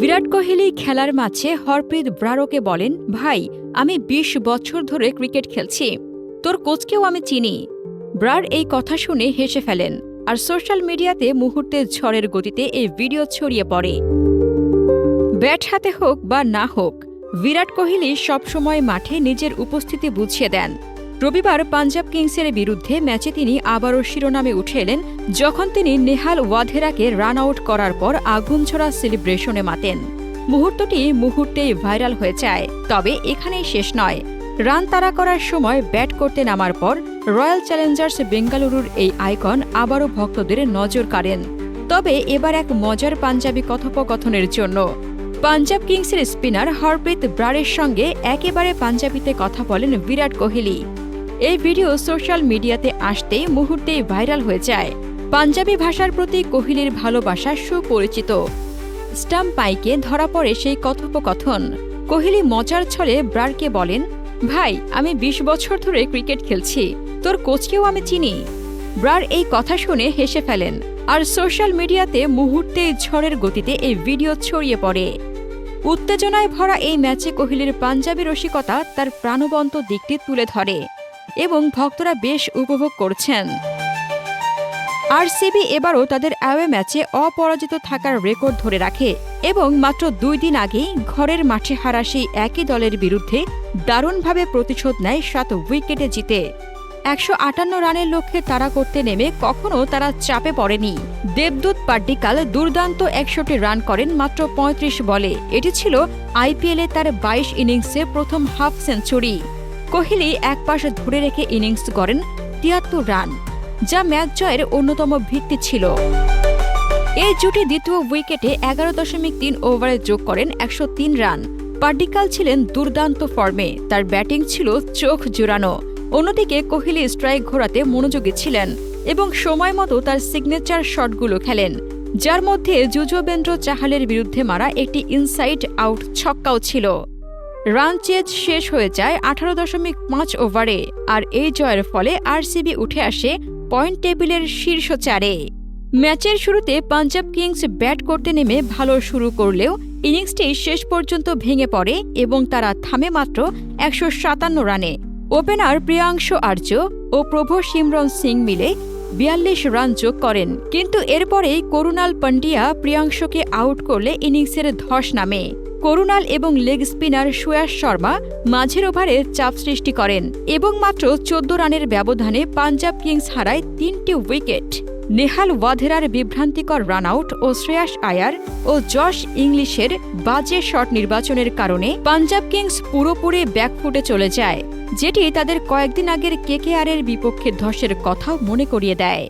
বিরাট কোহলি খেলার মাঝে হরপ্রীত ব্রারোকে বলেন, ভাই, আমি ২০ বছর ধরে ক্রিকেট খেলছি। তোর কোচকেও আমি চিনি। ব্রার এই কথা শুনে হেসে ফেলেন, আর সোশ্যাল মিডিয়াতে মুহূর্তে ঝড়ের গতিতে এই ভিডিও ছড়িয়ে পড়ে। ব্যাট হাতে হোক বা না হোক, বিরাট কোহলি সবসময় মাঠে নিজের উপস্থিতি বুঝিয়ে দেন। রবিবার পাঞ্জাব কিংসের বিরুদ্ধে ম্যাচে তিনি আবারও শিরোনামে উঠে এলেন, যখন তিনি নেহাল ওয়াধেরাকে রান আউট করার পর আগুনছড়া সেলিব্রেশনে মাতেন। মুহূর্তটি মুহূর্তেই ভাইরাল হয়ে যায়, তবে এখানেই শেষ নয়। রান তাড়া করার সময় ব্যাট করতে নামার পর রয়্যাল চ্যালেঞ্জার্স বেঙ্গালুরুর এই আইকন আবারও ভক্তদের নজর কাড়েন। তবে এবার এক মজার পাঞ্জাবি কথোপকথনের জন্য। পাঞ্জাব কিংসের স্পিনার হরপ্রীত ব্রারের সঙ্গে একেবারে পাঞ্জাবিতে কথা বলেন বিরাট কোহলি। এই ভিডিও সোশ্যাল মিডিয়াতে আসতেই মুহূর্তেই ভাইরাল হয়ে যায়। পাঞ্জাবি ভাষার প্রতি কোহলির ভালোবাসা সুপরিচিত। স্টাম্প পাইকে ধরা পড়ে সেই কথোপকথন। কোহলি মজার ছলে ব্রারকে বলেন, ভাই, আমি ২০ বছর ধরে ক্রিকেট খেলছি, তোর কোচকেও আমি চিনি। ব্রার এই কথা শুনে হেসে ফেলেন, আর সোশ্যাল মিডিয়াতে মুহূর্তে ঝড়ের গতিতে এই ভিডিও ছড়িয়ে পড়ে। উত্তেজনায় ভরা এই ম্যাচে কোহলির পাঞ্জাবি রসিকতা তার প্রাণবন্ত দিকটি তুলে ধরে। এবং ভক্তরা বেশ উপভোগ করছেন। আরসিবি এবারও তাদের অ্যাওয়ে ম্যাচে অপরাজিত থাকার রেকর্ড ধরে রাখে এবং মাত্র দুই দিন আগেই ঘরের মাঠে হারা সেই একই দলের বিরুদ্ধে দারুণভাবে প্রতিশোধ নেয় সাত উইকেটে জিতে। একশো আটান্ন রানের লক্ষ্যে তাড়া করতে নেমে কখনও তারা চাপে পড়েনি। দেবদূত পাড্ডিকাল দুর্দান্ত একশোটি রান করেন মাত্র ৩৫ বলে। এটি ছিল আইপিএলে তার ২২ ইনিংসে প্রথম হাফ সেঞ্চুরি। কোহলি এক পাশ ধরে রেখে ইনিংস করেন তিয়াত্তর রান, যা ম্যাচ জয়ের অন্যতম ভিত্তি ছিল। এই জুটি দ্বিতীয় উইকেটে এগারো দশমিক তিন ওভারে যোগ করেন একশো তিন রান। পার্ডিকাল ছিলেন দুর্দান্ত ফর্মে, তার ব্যাটিং ছিল চোখ জোড়ানো। অন্যদিকে কোহলি স্ট্রাইক ঘোরাতে মনোযোগী ছিলেন এবং সময় মতো তার সিগনেচার শটগুলো খেলেন, যার মধ্যে যুজবেন্দ্র চাহালের বিরুদ্ধে মারা একটি ইনসাইড আউট ছক্কাও ছিল। রান চেজ শেষ হয়ে যায় আঠারো দশমিক পাঁচ ওভারে, আর এই জয়ের ফলে আরসিবি উঠে আসে পয়েন্ট টেবিলের শীর্ষ চারে। ম্যাচের শুরুতে পাঞ্জাব কিংস ব্যাট করতে নেমে ভালো শুরু করলেও ইনিংসটি শেষ পর্যন্ত ভেঙে পড়ে এবং তারা থামে মাত্র একশো সাতান্ন রানে। ওপেনার প্রিয়াংশ আর্য ও প্রভু সিমরন সিং মিলে বিয়াল্লিশ রান যোগ করেন। কিন্তু এরপরেই করুণাল পান্ডিয়া প্রিয়াংশকে আউট করলে ইনিংসের ধস নামে। করুণাল এবং লেগ স্পিনার সুয়াস শর্মা মাঝের ওভারে চাপ সৃষ্টি করেন এবং মাত্র চোদ্দ রানের ব্যবধানে পাঞ্জাব কিংস হারায় তিনটি উইকেট। নেহাল ওয়াধেরার বিভ্রান্তিকর রানআউট ও শ্রেয়াস আয়ার ও জশ ইংলিশের বাজে শট নির্বাচনের কারণে পাঞ্জাব কিংস পুরোপুরি ব্যাকফুটে চলে যায়, যেটি তাদের কয়েকদিন আগের কেকেআরের বিপক্ষে ধসের কথাও মনে করিয়ে দেয়।